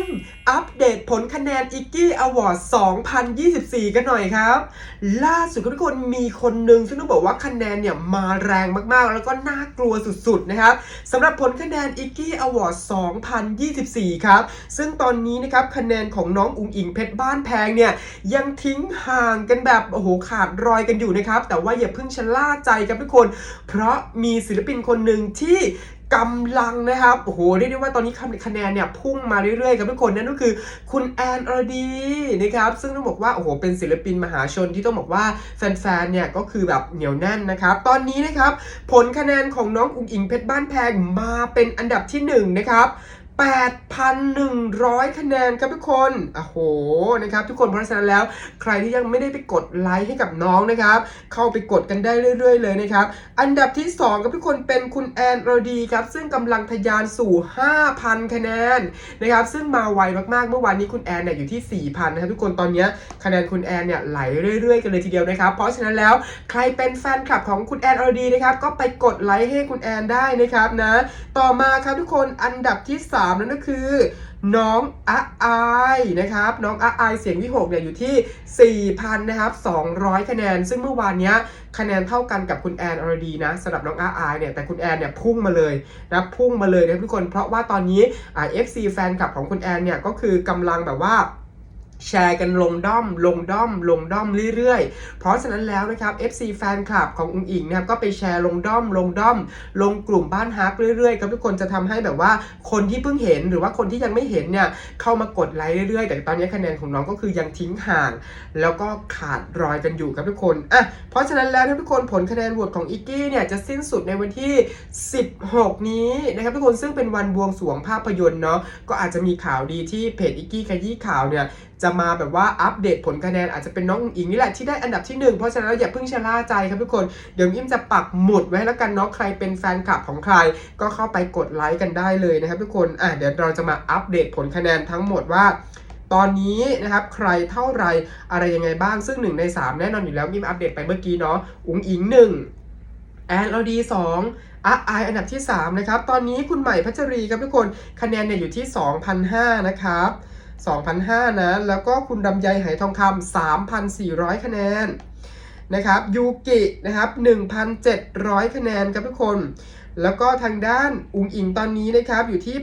นอัปเดตผลคะแนน i กกี้อวอร์ด2024 กันหน่อยครับ ล่าสุดครับทุกคนมีคนหนึ่งซึ่งต้องบอกว่าคะแนนเนี่ยมาแรงมากๆ แล้วก็น่ากลัวสุดๆนะครับสำหรับผลคะแนน i กกี้อวอร์ด2024 ครับ ซึ่งตอนนี้นะครับคะแนนของน้องอุ๋งอิงเพชรบ้านแพงเนี่ยยังทิ้งห่างกันแบบโอ้โหขาดรอยกันอยู่นะครับ แต่ว่าอย่าเพิ่งชะล่าใจครับทุกคน เพราะมีศิลปินคนหนึ่งที่ กำลังนะครับโอ้โหเรียกได้ว่าตอนนี้คะแนนเนี่ยพุ่งมาเรื่อยๆครับทุกคนนั่นก็คือคุณแอนอรดีนะครับซึ่งต้องบอกว่าโอ้โหเป็นศิลปินมหาชนที่ต้องบอกว่าแฟนๆเนี่ยก็คือแบบเหนียวแน่นนะครับตอนนี้นะครับผลคะแนนของน้องอุ๋งอิงเพชรบ้านแพงมาเป็นอันดับที่1นะครับ 8,100 คะแนนครับทุกคนโอ้โหนะครับทุกคนเพราะฉะนั้นแล้ว ใครที่ยังไม่ได้ไปกดไลค์ให้กับน้องนะครับ เข้าไปกดกันได้เรื่อย ๆ เลยนะครับ อันดับที่2ครับทุกคนเป็นคุณแอนโรดีครับซึ่งกำลังทะยานสู่ 5,000 คะแนนนะครับซึ่งมาไวมากๆเมื่อวานนี้คุณแอนเนี่ยอยู่ที่ 4,000 นะครับทุกคนตอนนี้คะแนนคุณแอนเนี่ยไหลเรื่อยๆ กันเลยทีเดียวนะครับ เพราะฉะนั้นแล้วใครเป็นแฟนคลับของคุณแอนโรดีนะครับก็ไปกดไลค์ให้คุณแอนได้นะครับนะต่อมาครับทุกคนอันดับที่ 3นั่นก็คือ น้องอะอายนะครับ น้องอะอายเสียงวิหกเนี่ยอยู่ที่ 4,000 นะครับ 200 คะแนน ซึ่งเมื่อวานเนี้ยคะแนนเท่ากันกับคุณแอนอรดีนะสำหรับน้องอะอายเนี่ยแต่คุณแอนเนี่ยพุ่งมาเลยนะพุ่งมาเลยนะทุกคนเพราะว่าตอนนี้เอฟซีแฟนคลับของคุณแอนเนี่ยก็คือกำลังแบบว่า แชร์กันลงด้อม ลงด้อม ลงด้อมเรื่อยๆ เพราะฉะนั้นแล้วนะครับ FC แฟนคลับของอุงอิงนะครับก็ไปแชร์ลงด้อม ลงด้อม ลงกลุ่มบ้านฮักเรื่อยๆครับทุกคนจะทำให้แบบว่าคนที่เพิ่งเห็นหรือว่าคนที่ยังไม่เห็นเนี่ยเข้ามากดไลค์เรื่อยๆ แต่ตอนนี้คะแนนของน้องก็คือยังทิ้งห่าง แล้วก็ขาดรอยกันอยู่ครับทุกคนอะเพราะฉะนั้นแล้วทุกคนผลคะแนนโหวตของอิกกี้เนี่ยจะสิ้นสุดในวันที่ 16 นี้นะครับทุกคนซึ่งเป็นวันบวงสรวงภาพยนตร์เนาะก็อาจจะมีข่าวดีที่เพจอิกกี้ขยี้ข่าวเนี่ยจะมาแบบว่าอัปเดตผลคะแนนอาจจะเป็นน้องอุ๋งอิงนี่แหละที่ได้อันดับที่ 1 เพราะฉะนั้นอย่าเพิ่งชะล่าใจครับทุกคน เดี๋ยวอิมจะปักหมุดไว้แล้วกันเนาะใครเป็นแฟนคลับของใคร ก็เข้าไปกดไลค์กันได้เลยนะครับทุกคนอะเดี๋ยวเราจะมาอัปเดตผลคะแนนทั้งหมดว่าตอนนี้นะครับใครเท่าไรอะไรยังไงบ้างซึ่ง 1 ใน 3 แน่นอนอยู่แล้วมิมอัปเดตไปเมื่อกี้เนาะอุ๋งอิง 1 แอนอดี2อะไออันดับที่ 3 นะครับ ตอนนี้คุณใหม่พัชรีครับทุกคนคะแนนเนี่ยอยู่ที่ 2,005นะครับ 2,005นะ แล้วก็คุณดำไยไหทองคำ3,400 คะแนนนะครับยูกินะครับ1,700 คะแนนครับทุกคน แล้วก็ทางด้านอุงอิงตอนนี้นะครับอยู่ที่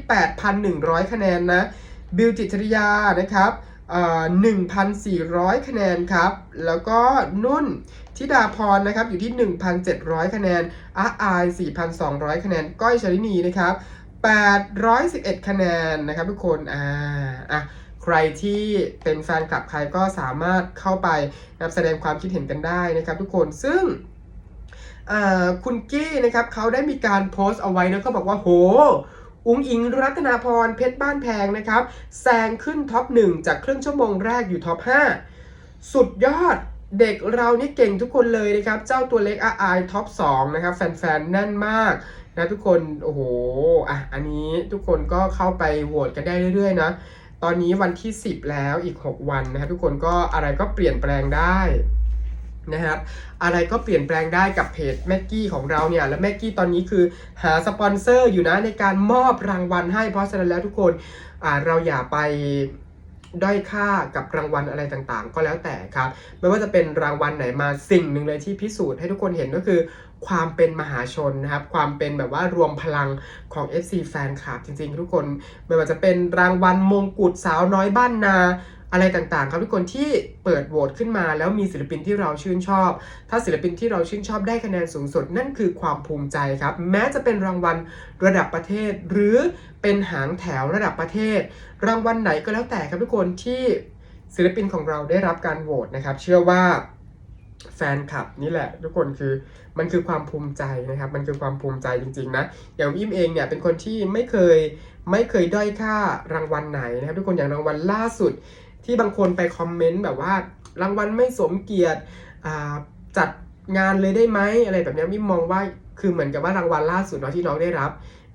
8,100 คะแนนนะบิวจิตริยานะครับเอ่อ1,400 คะแนนครับ แล้วก็นุ่นธิดาพรนะครับอยู่ที่ 1,700 คะแนนอาอาย 4,200 คะแนน ก้อยชลินีนะครับ811 คะแนนนะครับทุกคน อ่า อะ ใครที่เป็นแฟนคลับใครก็สามารถเข้าไปนับแสดงความคิดเห็นกันได้นะครับทุกคนซึ่งคุณกี้นะครับเขาได้มีการโพสต์เอาไว้นะก็บอกว่าโห อุ้งอิงรัตนาพรเพชรบ้านแพงนะครับแซงขึ้นท็อปหนึ่งจากครึ่งชั่วโมงแรกอยู่ท็อป 5 สุดยอดเด็กเรานี่เก่งทุกคนเลยนะครับ เจ้าตัวเล็กอาไอท็อป 2 นะครับ แฟนๆแน่นมากนะทุกคน โอ้โห อะ อันนี้ทุกคนก็เข้าไปโหวตกันได้เรื่อยๆนะ ตอนนี้วันที่ 10 แล้วอีก 6 วันนะครับทุกคนก็อะไรก็เปลี่ยนแปลงได้นะครับอะไรก็เปลี่ยนแปลงได้กับเพจแม็กกี้ของเราเนี่ย และแม็กกี้ตอนนี้คือหาสปอนเซอร์อยู่นะในการมอบรางวัลให้เพราะฉะนั้นแล้วทุกคนเราอย่าไป ด้อยค่ากับรางวัลอะไรต่างๆ ก็แล้วแต่ครับ ไม่ว่าจะเป็นรางวัลไหนมาสิ่งหนึ่งเลยที่พิสูจน์ให้ทุกคนเห็นก็คือความเป็นมหาชนนะครับ ความเป็นแบบว่ารวมพลังของ FC แฟนคลับจริงๆ ทุกคน ไม่ว่าจะเป็นรางวัลมงกุฎสาวน้อยบ้านนา อะไรต่างๆ ครับทุกคนที่เปิดโหวตขึ้นมา แล้วมีศิลปินที่เราชื่นชอบ ถ้าศิลปินที่เราชื่นชอบได้คะแนนสูงสุดนั่นคือความภูมิใจครับ แม้จะเป็นรางวัลระดับประเทศ หรือเป็นหางแถวระดับประเทศ รางวัลไหนก็แล้วแต่ครับทุกคนที่ศิลปินของเราได้รับการโหวตนะครับ เชื่อว่าแฟนคลับนี่แหละ ทุกคนคือมันคือความภูมิใจนะครับ มันคือความภูมิใจจริงๆนะอย่างอิมเองเนี่ยเป็นคนที่ไม่เคยไม่เคยด้อยค่ารางวัลไหนนะครับ ทุกคนอย่างรางวัลล่าสุด ที่บางคนไปคอมเมนต์แบบว่ารางวัลไม่สมเกียรติจัดงานเลยได้ไหมอะไรแบบนี้มิมมองว่าคือเหมือนกับว่ารางวัลล่าสุดเนาะที่น้องได้รับ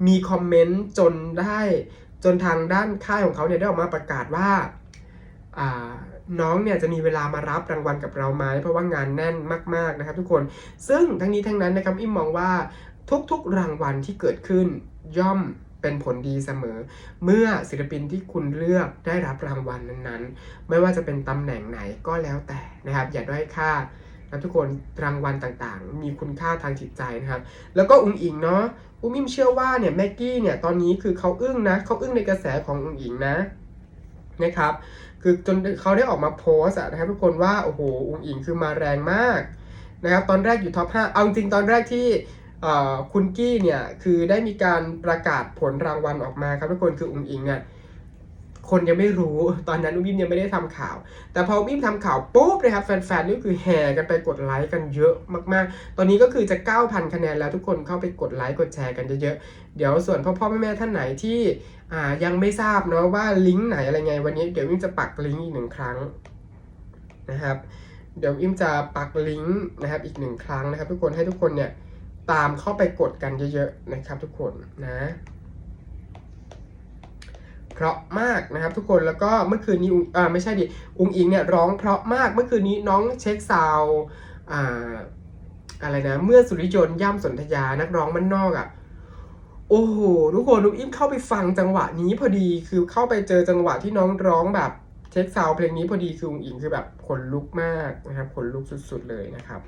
มีคอมเมนต์จนได้จนทางด้านค่ายของเขาเนี่ยได้ออกมาประกาศว่าน้องเนี่ยจะมีเวลามารับรางวัลกับเราไหมเพราะว่างานแน่นมาก ๆนะครับ ทุกคนซึ่งทั้งนี้ทั้งนั้นนะครับอิมมองว่าทุกๆรางวัลที่เกิดขึ้นย่อม เป็นผลดีเสมอ เมื่อศิลปินที่คุณเลือกได้รับรางวัลนั้นๆ ไม่ว่าจะเป็นตำแหน่งไหนก็แล้วแต่นะครับ อย่าด้อยค่านะทุกคนรางวัลต่างๆ มีคุณค่าทางจิตใจนะครับ แล้วก็อุ๋งอิงเนาะอุ้มิมเชื่อว่าเนี่ยแม็กกี้เนี่ยตอนนี้คือเขาอึ้งนะเขาอึ้งในกระแสของอุ๋งอิงนะนะครับ คือจนเขาได้ออกมาโพสต์อะนะครับทุกคนว่าโอ้โหอุ๋งอิงคือมาแรงมากนะครับตอนแรกอยู่ท็อป5เอาจริงตอนแรกที่ คุณกี้เนี่ยคือได้มีการประกาศผลรางวัลออกมาครับทุกคนคืออุ๋งอิงอะคนยังไม่รู้ตอนนั้นอุ้มอิมยังไม่ได้ทำข่าว แต่พออุ้มอิมทำข่าวปุ๊บนะครับแฟนๆนี่คือแห่กันไปกดไลค์กันเยอะมากๆ ตอนนี้ก็คือจะ 9,000 คะแนนแล้วทุกคนเข้าไปกดไลค์กดแชร์กันเยอะๆเดี๋ยวส่วนพ่อพ่อแม่แม่ท่านไหนที่อ่ายังไม่ทราบเนาะว่าลิงก์ไหนอะไรไงวันนี้เดี๋ยวอิมจะปักลิงก์อีกหนึ่งครั้งนะครับ เดี๋ยวอิมจะปักลิงก์นะครับอีกหนึ่งครั้งนะครับ ทุกคนให้ทุกคนเนี่ย ตามเข้าไปกดกันเยอะๆนะครับทุกคนนะเพราะมากนะครับทุกคนแล้วก็เมื่อคืนนี้อุงอ่าไม่ใช่ดิอุงอิงเนี่ยร้องเพราะมากเมื่อคืนนี้น้องเช็คซาวอ่าอะไรนะ เมื่อสุริยนต์ย่ำสนธยานักร้องมันนอกอะ่ะโอ้โหทุกคนนุกอิมเข้าไปฟังจังหวะนี้พอดีคือเข้าไปเจอจังหวะที่น้องร้องแบบเช็คซาวเพลงนี้พอดีคืออุงอิงคือแบบขนลุกมากนะครับขนลุกสุด ๆเลยนะครับ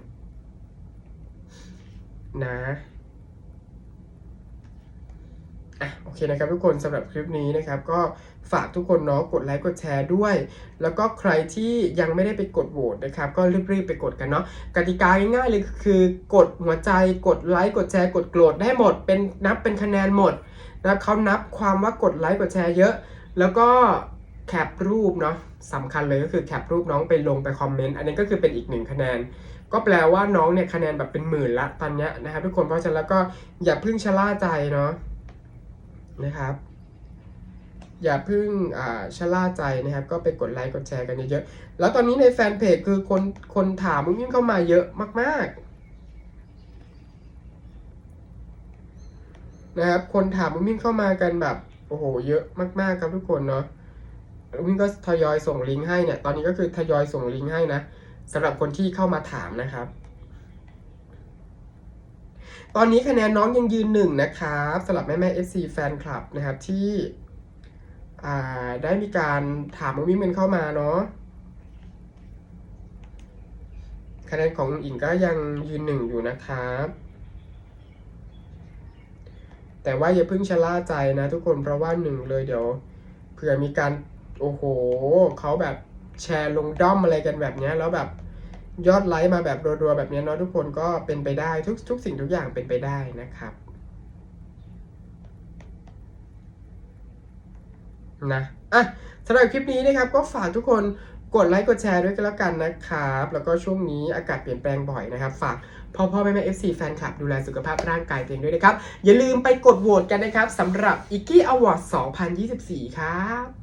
นะอะโอเคนะครับทุกคนสำหรับคลิปนี้นะครับ ก็ฝากทุกคนเนาะกดไลค์กดแชร์ด้วย แล้วก็ใครที่ยังไม่ได้ไปกดโหวตนะครับ ก็รีบๆไปกดกันเนาะกติกาง่ายๆเลยคือกดหัวใจกดไลค์กดแชร์กดโกรธได้หมด เป็นนับเป็นคะแนนหมดนะครับเขานับความว่ากดไลค์กดแชร์เยอะ แล้วก็แคปรูปเนาะสำคัญเลยก็คือแคปรูปน้องไปลงไปคอมเมนต์อันนี้ก็คือเป็นอีกหนึ่งคะแนน ก็แปลว่าน้องเนี่ยคะแนนแบบเป็นหมื่นละตอนเนี้ยนะครับทุกคนเพราะฉะนั้นแล้วก็อย่าเพิ่งชะล่าใจเนาะนะครับ อย่าเพิ่งอ่าชะล่าใจนะครับ ก็ไปกดไลค์กดแชร์กันเยอะๆแล้วตอนนี้ในแฟนเพจคือคนคนถามมุ้งยิ่งเข้ามาเยอะมากๆนะครับ คนถามมุ้งยิ่งเข้ามากันแบบโอ้โห เยอะมากๆครับทุกคนเนาะมุ้งยิ่งก็ทยอยส่งลิงก์ให้เนี่ย ตอนนี้ก็คือทยอยส่งลิงก์ให้นะ สำหรับคนที่เข้ามาถามนะครับ ตอนนี้คะแนนน้องยังยืนหนึ่งนะครับสำหรับแม่แม่ FC แฟนคลับนะครับที่ได้มีการถามมุ้งมิ้งกันเข้ามาเนาะคะแนนของอิงก็ยังยืนหนึ่งอยู่นะครับ แต่ว่าอย่าเพิ่งชะล่าใจนะทุกคนเพราะว่าหนึ่งเลยเดี๋ยวเผื่อมีการโอ้โหเขาแบบ แชร์ลงด้อมอะไรกันแบบเนี้ยแล้วแบบยอดไลค์มาแบบรัวๆแบบนี้เนาะทุกคนก็เป็นไปได้ทุกทุกสิ่งทุกอย่างเป็นไปได้นะครับนะอะสำหรับคลิปนี้นะครับก็ฝากทุกคนกดไลค์กดแชร์ด้วยกันแล้วกันนะครับ แล้วก็ช่วงนี้อากาศเปลี่ยนแปลงบ่อยนะครับ ฝากพ่อพ่อแม่แม่ FC แฟนคลับดูแลสุขภาพร่างกายตัวเองด้วยนะครับ อย่าลืมไปกดโหวตกันนะครับสำหรับ i k กี้ Award 2024 ครับ